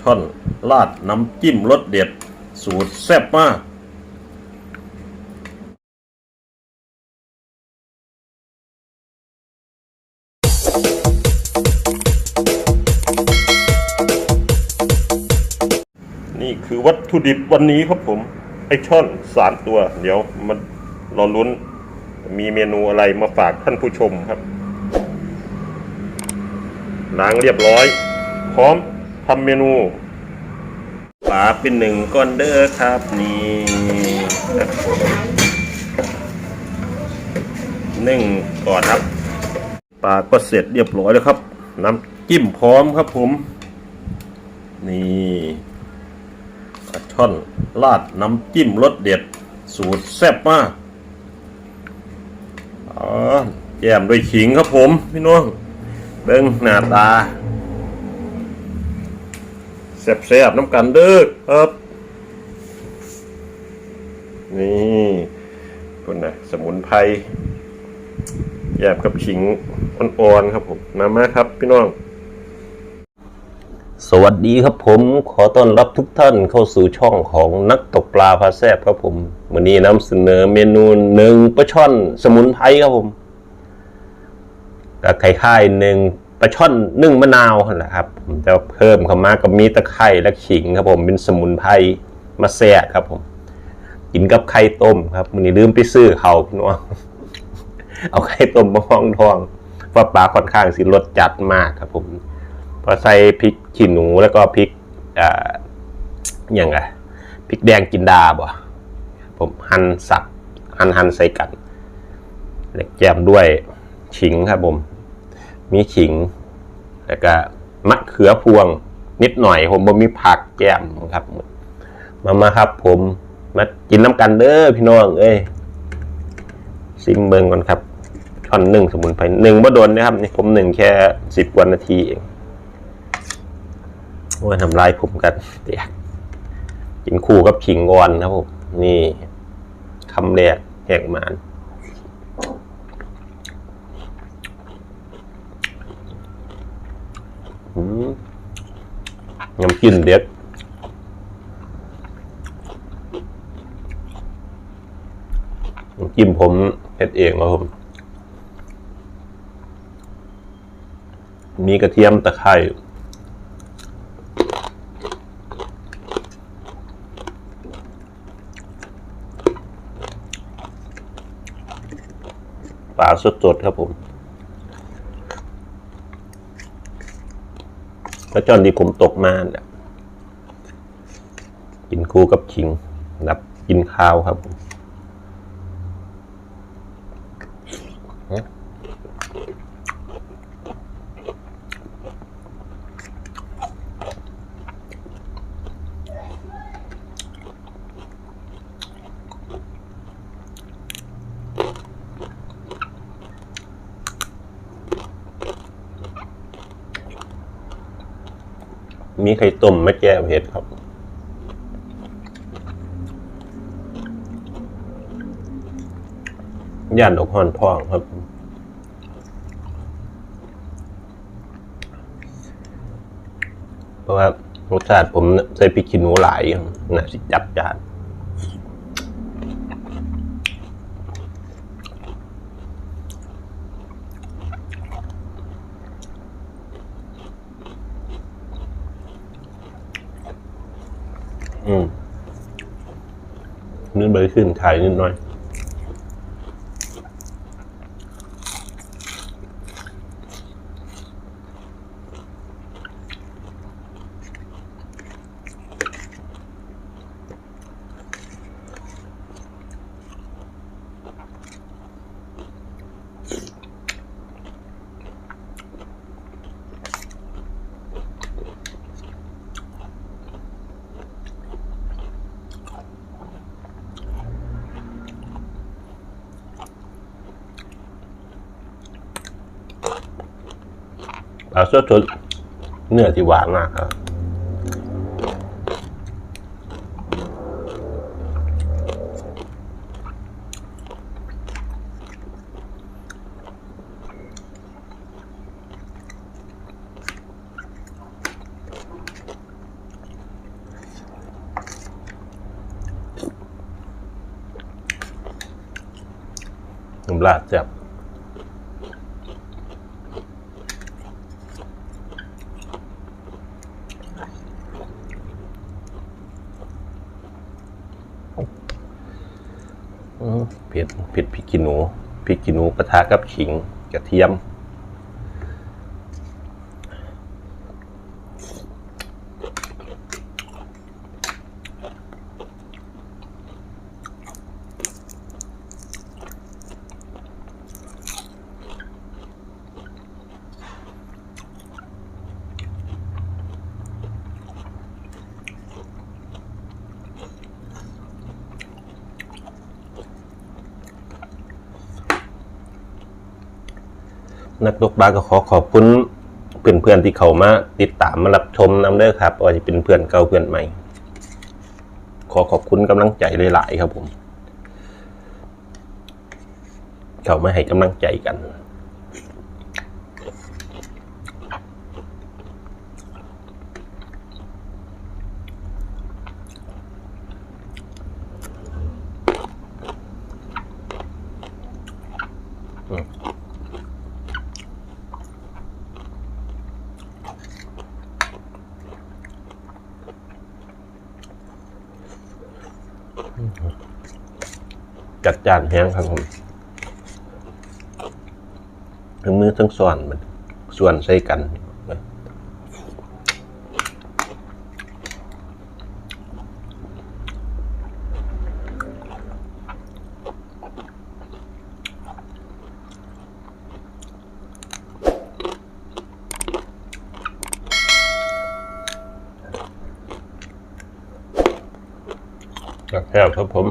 ช่อนราดน้ำจิ้มรสเด็ด สูตรแซ่บมากนี่คือวัตถุดิบวันนี้ครับผม ไอช่อนสามตัว เดี๋ยวมันรอลุ้น มีเมนูอะไรมาฝากท่านผู้ชมครับล้างเรียบร้อย พร้อม ทำเมนูปลาเป็นหนึ่งก้อนเด้อครับนี่หนึ่งก่อนครับปลาก็เสร็จเรียบร้อยแล้วครับ น้ำจิ้มพร้อมครับผม นี่ปลาช่อนราดน้ำจิ้มรสเด็ด สูตรแซ่บมากอ๋อแยมด้วยขิงครับผม พี่น้องเบิ่งหน้าตา แซ่บๆน้ำกันเด้อครับ นี่คนนะสมุนไพรแยบกับขิงอ่อนๆครับผมมามาครับพี่น้อง สวัสดีครับผมขอต้อนรับทุกท่านเข้าสู่ช่องของนักตกปลาพาแซบครับผมวันนี้นำเสนอเมนูหนึ่งปลาช่อนสมุนไพรครับผมกับไข่ไข่หนึ่ง ปลาช่อนนึ่งมะนาวนะครับผมจะเพิ่มเข้ามากับมีตะไคร่และขิงครับผมเป็นสมุนไพรมาแซ่ครับผม กินกับไข่ต้มครับมันนี้ลืมไปซื้อเขาพี่น้องเอาไข่ต้มมาห้องทองเพราะปลาค่อนข้างสิรสจัดมากครับผมพอใส่พริกขี้หนูแล้วก็พริกอ่าอย่างไงพริกแดงกินดาบ่ผมหั่นสับหั่นหั่นใส่กันแล้วแจมด้วยขิงครับผม มีขิง แล้วก็มะเขือพวง นิดหน่อยผมบ่มีผักแก้มครับ มามาครับ ผมมากินน้ำกันเด้อพี่น้องเอ้ยซิมเบิงก่อนครับช่อนหนึ่งสมุนไพรหนึ่งบ่โดนนะครับนี่ผมหนึ่งแค่สิบกว่านาทีเองโอ้ยทำลายผมกันเตียกกินคู่กับขิงงอนครับผมนี่คำแรกแหกหมาน อืม น้ำจิ้มเด็ดน้ำจิ้มผมเฮ็ดเองครับผม มีกระเทียมตะไคร้ปลาสดๆครับผม แล้วจอนที่ผมตกมาเนี่ยกินคู่กับขิงนับกินข้าวครับ มีไข่ต้มมะแก้วเห็ดครับ ย่านดอกหอนทองครับ เพราะว่ารสชาติผมใส่พริกขี้หนูหลายน่าสิจัดจานอืม นึกไปขึ้นถ่ายนิดหน่อย ผัสดสดเนื้อที่หวานมากครับน้ำลาดแซ่บ เผ็ดพริกขี้หนูพริกขี้หนูกระทะกับขิงกระเทียม นักตกปลาก็ขอขอบคุณเพื่อนๆที่เขามาติดตามมารับชมนำเด้อครับว่าจะเป็นเพื่อนเก่าเพื่อนใหม่ ขอขอบคุณกำลังใจหลายๆครับผม เขามาให้กำลังใจกัน จัดจานแห้งครับผมทั้งมือทั้งส่วนมันส่วนใส่กัน กับแก้วครับผม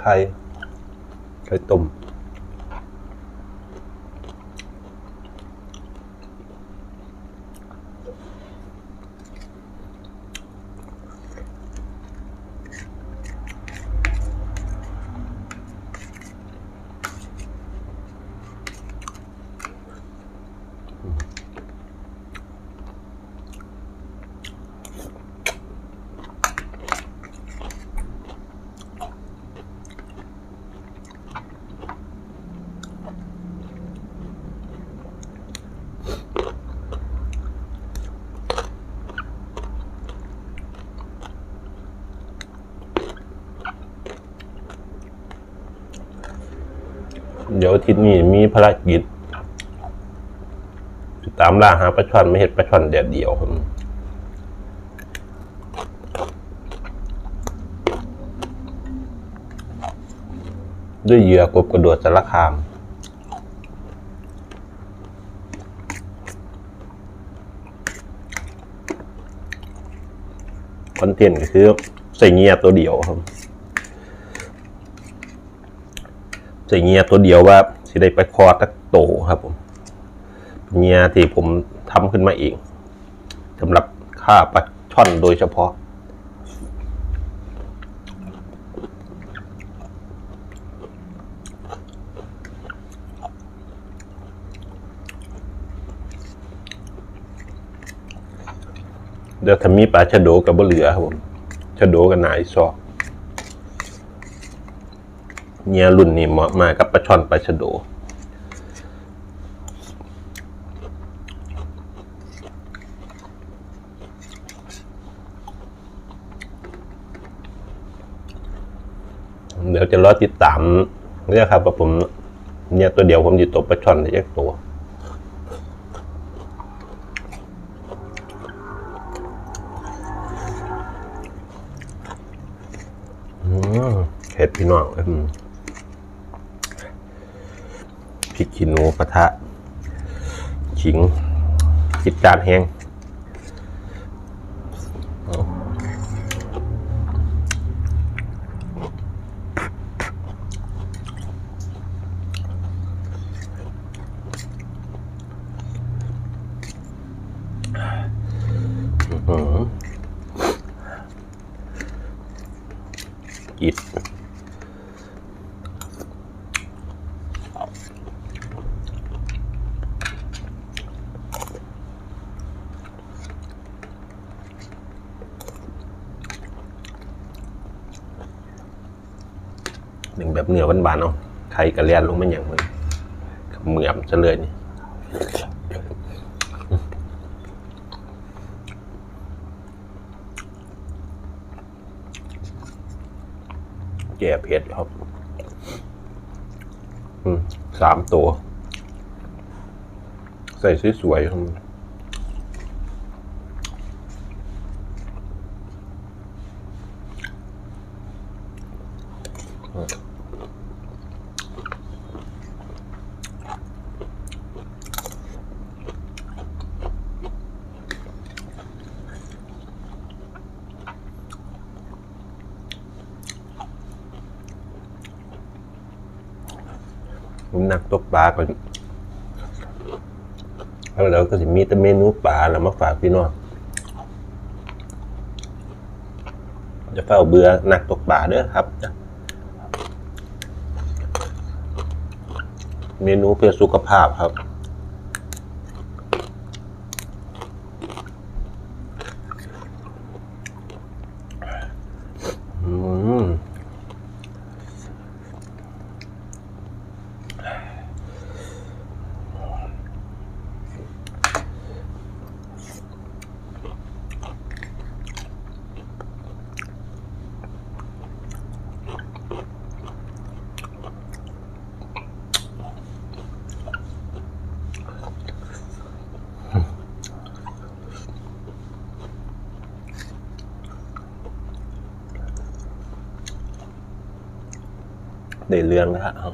ไข่ไข่ต้ม เดี๋ยวอาทิตย์นี้มีภารกิจตามล่าหาปลาช่อนไม่เห็ดปลาช่อนแดดเดียวครับด้วยเหยื่อกบกระโดดสารคามคอนเทนต์ก็คือใส่เงียตัวเดียวครับ ใส่เงียตัวเดียวว่าสิได้ไปคอตักโตครับผมเงียที่ผมทำขึ้นมาเองสำหรับค่าปลาช่อนโดยเฉพาะ เดี๋ยวถ้ามีปลาชะโดกับบะเหลือครับผมชะโดกับนายซอก เนี่ยรุ่นนี้เหมาะมากกับปลาช่อนปลาชะโด เดี๋ยวจะรอติดตามเนี่ยครับว่าผมเนี่ยตัวเดียวผมจะตบปลาช่อนได้แยกตัวเผ็ดพี่น้องอืม พริกขี้หนูกระทะขิงจิบจานแห้ง หนึ่งแบบเหนือบานๆเอาไข่กระเลียนลงมันอย่างมันเหมือมจะเลยนี่แก่เผ็ดครับอืมสามตัว ใส่สวยๆครับ ผมนักตกปลาก่อนแล้วเราก็จะมีแต่เมนูปลาแล้วมาฝากพี่น้องจะเฝ้าเบื่อนักตกปลาเด้อครับ เมนูเพื่อสุขภาพครับ อืม ได้เรื่องแล้วฮะเอา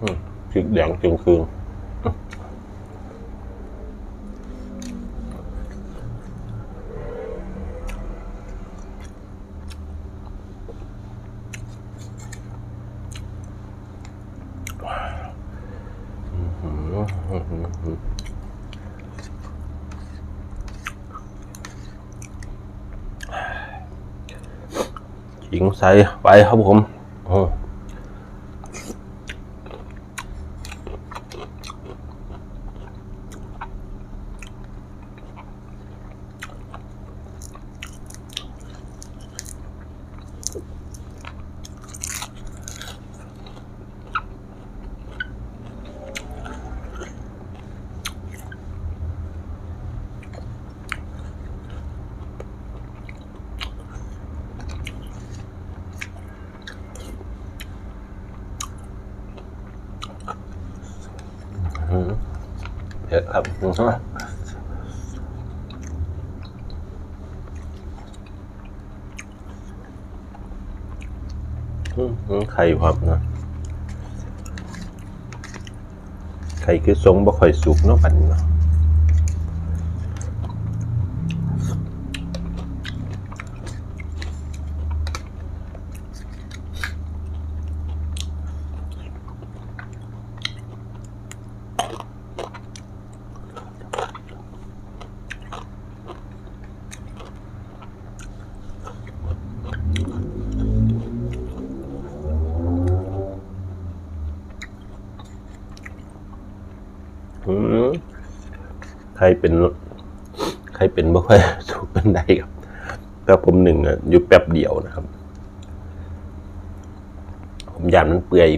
อืมพริกแดงจึงคืนขิง ใส่ไปครับผมอืม ครับไข่ครับนะไข่คือทรงบ่ค่อยสุกเนาะปันนี้เนาะอืม ใครเป็นใครเป็นไม่ค่อยถูกเป็นไดครับแต่ผมหนึ่งอะอยู่แป๊บเดียวนะครับ ผมยามมันเปื่อย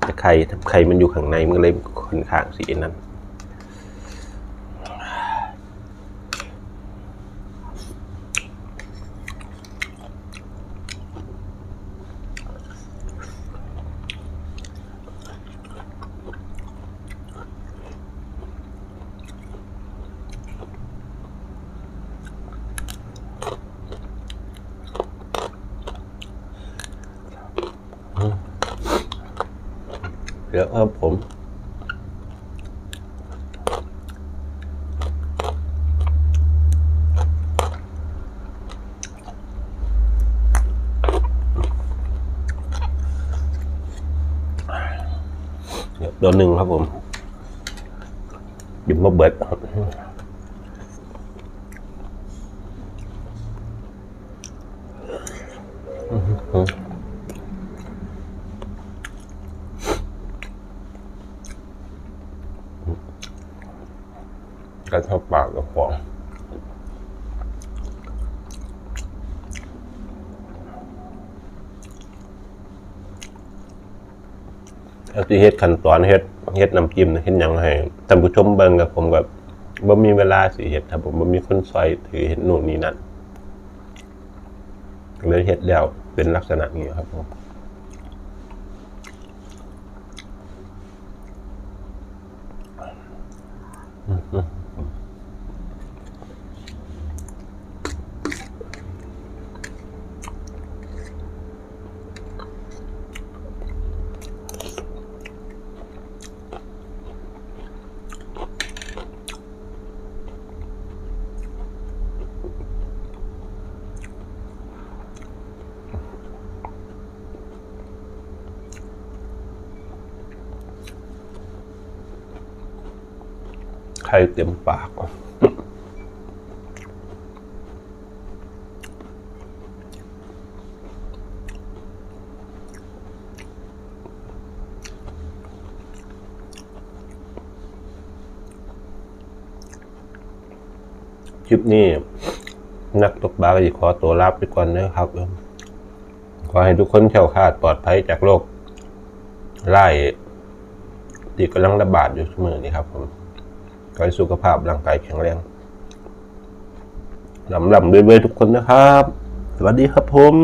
แต่ไข่ไข่มันอยู่ข้างในมันเลยค่อนข้างสีนั้น เดี๋ยวเออผมเดี๋ยวหนึ่งครับผมหยิบมาเบิดครับอื้อหื อืมกระทบปากกับฟอง เอาที่เฮ็ดขั้นตอนเฮ็ดเฮ็ดน้ำจิ้มเฮ็ดหยังให้ท่านผู้ชมเบิ่งกับผมกับบ่มีเวลาสิเฮ็ดถ้าผมบ่มีคนซอยถือเฮ็ดนู่นนี่นั่นเลยเฮ็ดแล้วเป็นลักษณะนี้ครับผม ไข่เต็มปากคลิปนี้นักตกปลาก็จะขอตัวลาไปก่อนนะครับ ขอให้ทุกคนแข็งขาดปลอดภัยจากโรคไล่ที่กำลังระบาดอยู่เสมอนี้ครับผม ขอให้สุขภาพร่างกายแข็งแรงลำลำด้วยๆทุกคนนะครับ สวัสดีครับผม